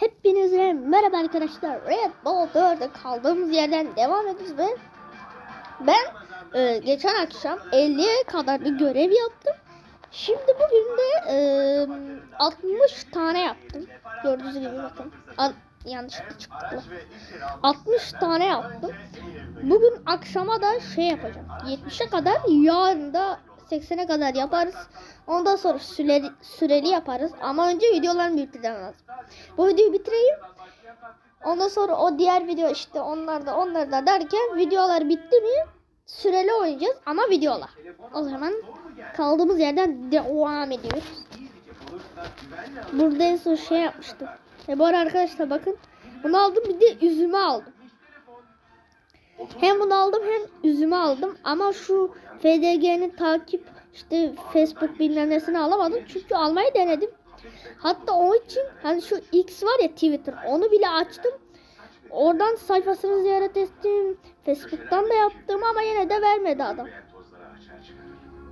Hepinize merhaba arkadaşlar. Red Bull 4'e kaldığımız yerden devam ediyoruz ve ben e, geçen akşam 50'ye kadar bir görev yaptım. Şimdi bugün de e, 60 tane yaptım. Gördüğünüz gibi bakın. Al, yanlışlıkla çıktı. 60 tane yaptım. Bugün akşama da şey yapacağım. 70'e kadar yarın da 80'e kadar yaparız. Ondan sonra süreli, süreli yaparız. Ama önce videolarımı bitirmem lazım. Bu videoyu bitireyim. Ondan sonra o diğer video işte onlar da onlar da derken videolar bitti mi süreli oynayacağız ama videolar. O zaman kaldığımız yerden devam ediyoruz. Burada en son şey yapmıştım. E bu arkadaşlar bakın. Bunu aldım bir de üzümü aldım. Hem bunu aldım hem üzümü aldım ama şu FDG'nin takip işte Facebook bilmem nesini alamadım çünkü almayı denedim. Hatta o için hani şu X var ya Twitter onu bile açtım. Oradan sayfasını ziyaret ettim. Facebook'tan da yaptım ama yine de vermedi adam.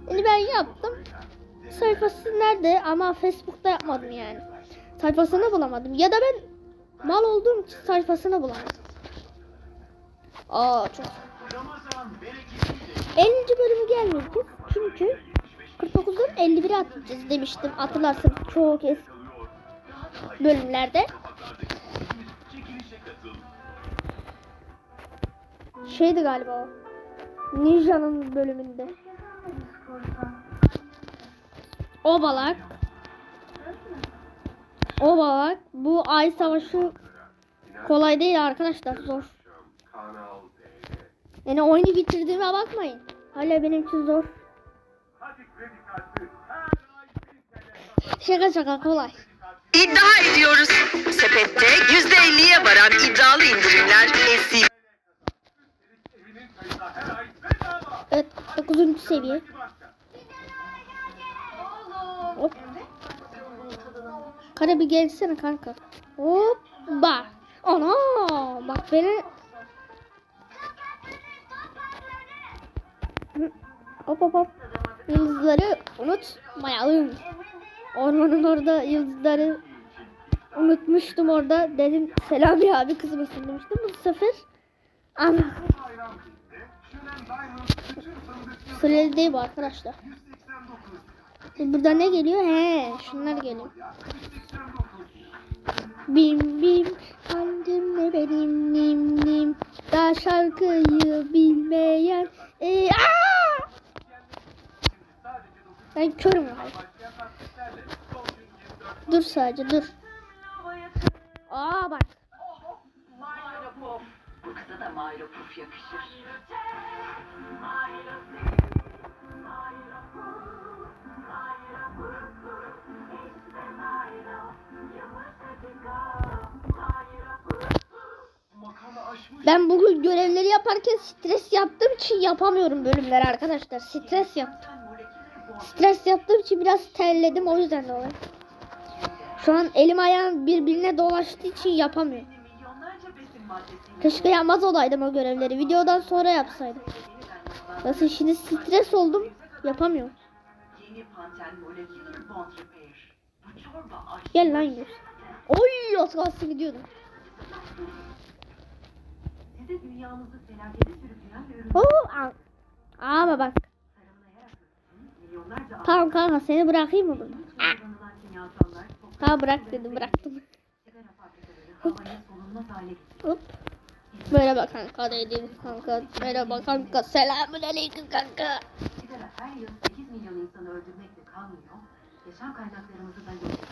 Şimdi ben yaptım. Sayfası nerede ama Facebook'ta yapmadım yani. Sayfasını bulamadım. Ya da ben mal olduğum için sayfasını bulamadım. Aa çok. 50. bölümü gelmeyeceğiz. Çünkü 49'dan 51'e atacağız demiştim. Hatırlarsın çok eski bölümlerde. Şeydi galiba o. Ninja'nın bölümünde. O balak. O balak. Bu ay savaşı kolay değil arkadaşlar zor. Yani oyunu bitirdiğime bakmayın. Hala benimki zor. Şaka şaka kolay. İddia ediyoruz. Sepette %50'ye varan iddialı indirimler esi. Evet 9. seviye. Hop. Kara bir gelsene kanka. Hop bak. Ana bak beni. Hop hop hop. Yıldızları unutmayalım. Ormanın orada yıldızları unutmuştum orada. Dedim Selami abi kızmasın demiştim. Bu sefer ama Süreli değil bu arkadaşlar. Burada ne geliyor? He, şunlar geliyor. Bim bim kalbim ne benim nim nim da şarkıyı bilmeyen e, aa! Ben körüm abi. Dur sadece dur. Aa bak. Bu kıza da Mayropuf yakışır. Ben bugün görevleri yaparken stres yaptığım için yapamıyorum bölümleri arkadaşlar. Stres yaptım. Stres yaptığım için biraz terledim o yüzden dolayı. Şu an elim ayağım birbirine dolaştığı için yapamıyorum. Keşke yapmaz olaydım o görevleri. Videodan sonra yapsaydım. Nasıl şimdi stres oldum. Yapamıyorum. Gel lan yüz. Oy az kalsın gidiyordum. Oo, aa. Ama bak. Tamam kanka seni bırakayım mı burada? Ha bırak dedim bıraktım. getiriyor. Hop. Merhaba kanka dedim kanka. Merhaba kanka. Selamun aleyküm kanka. Sigara her yıl 8 milyon insanı öldürmekle kalmıyor, yaşam kaynaklarımızı da yok ediyor.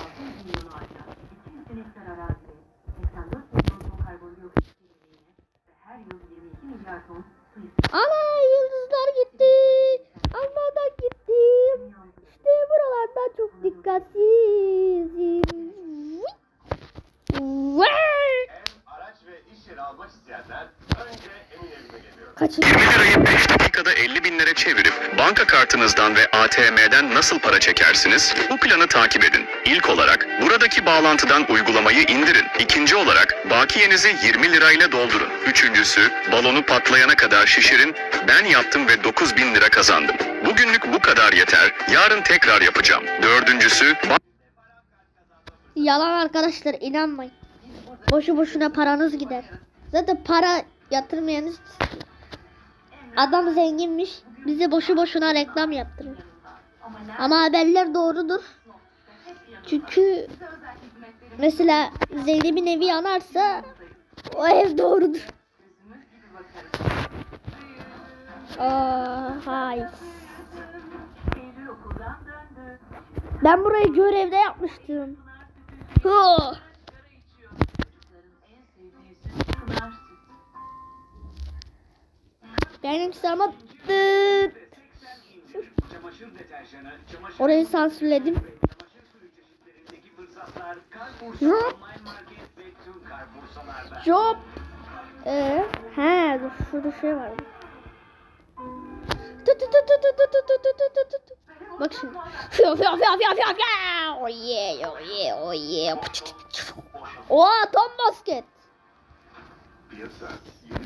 600 milyon ağaca, 200 bin hektar araziye, 84 milyon ton karbondioksit kirliliğine ve her yıl 22 milyar ton su israfı Ana yıldızlar gitti. Almadan gittim. İşte buralardan çok dikkatsizim. Vay! Araç ve iş yeri almak isteyenler önce emin Kaçıncı? 20 lirayı 5 dakikada 50 binlere çevirip banka kartınızdan ve ATM'den nasıl para çekersiniz? Bu planı takip edin. İlk olarak buradaki bağlantıdan uygulamayı indirin. İkinci olarak bakiyenizi 20 lirayla doldurun. Üçüncüsü balonu patlayana kadar şişirin. Ben yaptım ve 9 bin lira kazandım. Bugünlük bu kadar yeter. Yarın tekrar yapacağım. Dördüncüsü Yalan arkadaşlar inanmayın. Boşu boşuna paranız gider. Zaten para yatırmayanız. Adam zenginmiş. Bize boşu boşuna reklam yaptırır. Ama haberler doğrudur. Çünkü mesela Zeynep'in evi yanarsa o ev doğrudur. Aa, hayır. Ben burayı görevde yapmıştım. Hı. Online market ve tüm Carrefour'salarda. Job. Ee, he şurada şey var. Tut tut tut tut tut tut tut tut tut tut. Bak şimdi. Fiyo fiyo fiyo fiyo fiyo fiyo. Oh yeah oh yeah oh yeah. Oha tam basket. Piyasa yeni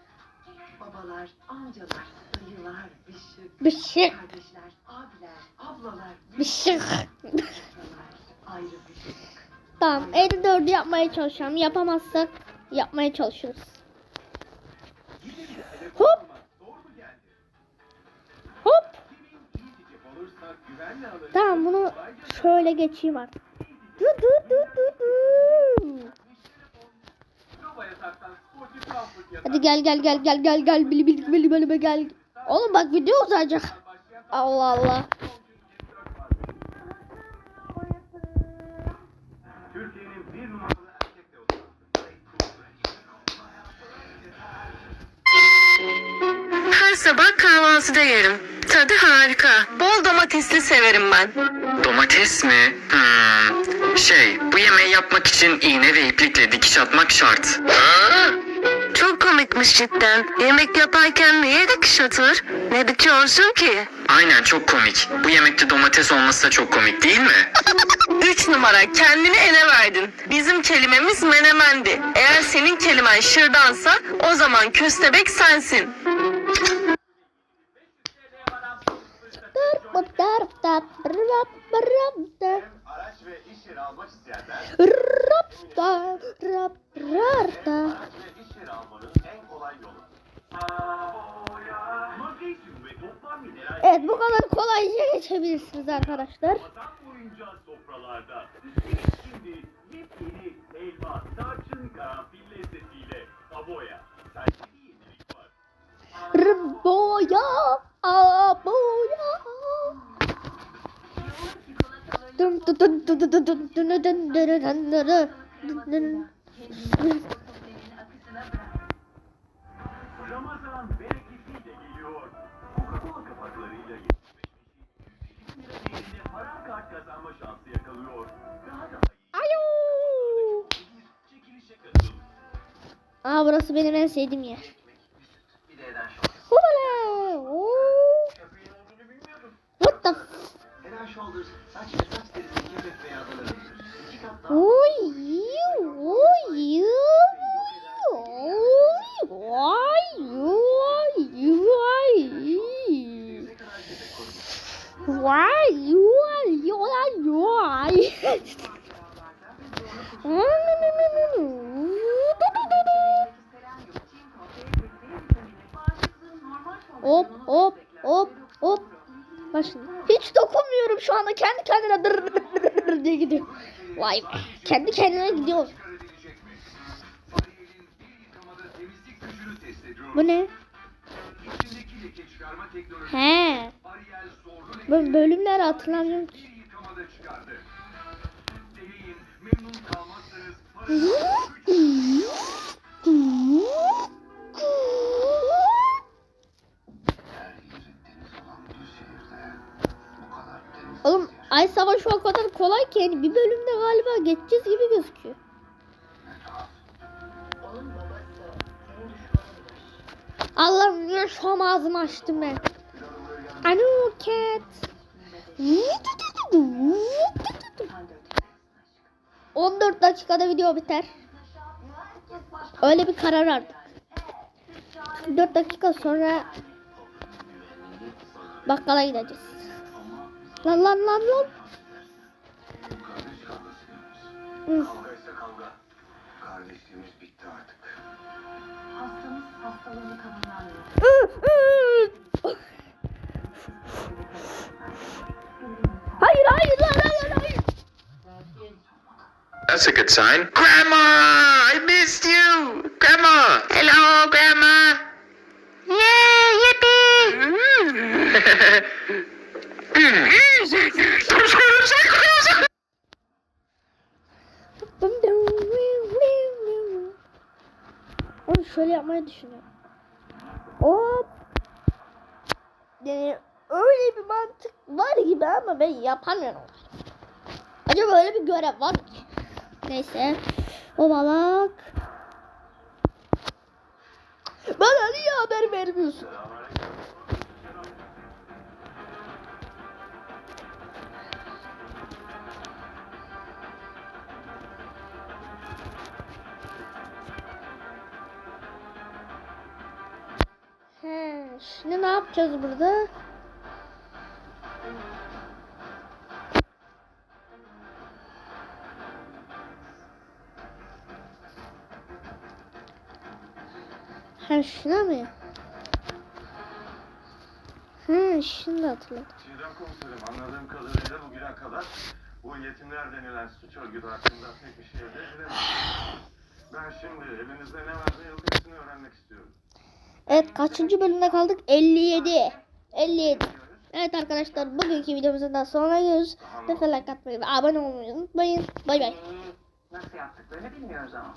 Babalar, amcalar, dayılar, bişik, bişik. kardeşler, abiler, ablalar, bişik. ayrı bişik. Tamam, 54 yapmaya çalışalım. Yapamazsak yapmaya çalışırız. Hop. Hop. Tamam bunu şöyle geçeyim artık. Dur dur dur dur dur. Hadi gel gel gel gel gel gel bili bili bili bili gel. Oğlum bak video uzayacak. Allah Allah. Türkiye'nin bir numaralı erkek deodorantı. Her sabah kahvaltıda yerim. Tadı harika. Bol domatesli severim ben. Domates mi? Hmm. Şey, bu yemeği yapmak için iğne ve iplikle dikiş atmak şart. Çok komikmiş cidden. Yemek yaparken niye dikiş atılır? Ne dikiyorsun ki? Aynen çok komik. Bu yemekte domates olması da çok komik değil mi? Üç numara kendini ele verdin. Bizim kelimemiz menemendi. Eğer senin kelimen şırdansa o zaman köstebek sensin. Araç ve iş yeri toplam mineral Evet bu kadar kolayca geçebilirsiniz arkadaşlar. Boya, aboya. Alo. Aa burası benim en sevdiğim yer. Hubala. What the hop hop hop hop. Başın. Hiç dokunmuyorum şu anda kendi kendine dır dır dır diye gidiyor. Vay be. Kendi kendine gidiyor. Bu ne? He. Ben bölümleri hatırlamıyorum ki. Oğlum ay savaşı o kadar kolay ki yani bir bölümde galiba geçeceğiz gibi gözüküyor. Allah'ım ya şam ağzımı açtım ben. Anu cat. 14 dakikada video biter. Öyle bir karar aldık. 4 dakika sonra bakkala gideceğiz. Lan lan lan lan. Kavga. Kardeşliğimiz bitti artık. Hastamız hastalığını kabullenmiyor. That's a good sign. Grandma, I missed you. Grandma. Hello, Grandma. Yeah, yippee. Onu şöyle yapmayı düşünüyorum. Hop. Yani öyle bir mantık var gibi ama ben yapamıyorum. Acaba öyle bir görev var mı ki? Neyse. O balık. Bana niye haber vermiyorsun? He, şimdi ne yapacağız burada? Ha şuna mı? Ha şimdi hatırladım. Çiğdem komiserim anladığım kadarıyla bugüne kadar bu yetimler denilen suç örgütü hakkında pek bir şey elde. Ben şimdi elinizde ne varsa yok hepsini öğrenmek istiyorum. Evet kaçıncı bölümde kaldık? 57. 57. Evet arkadaşlar bugünkü videomuzun da sonuna geliyoruz. Lütfen like atmayı ve abone olmayı unutmayın. Bay bay. Nasıl yaptıklarını bilmiyoruz ama.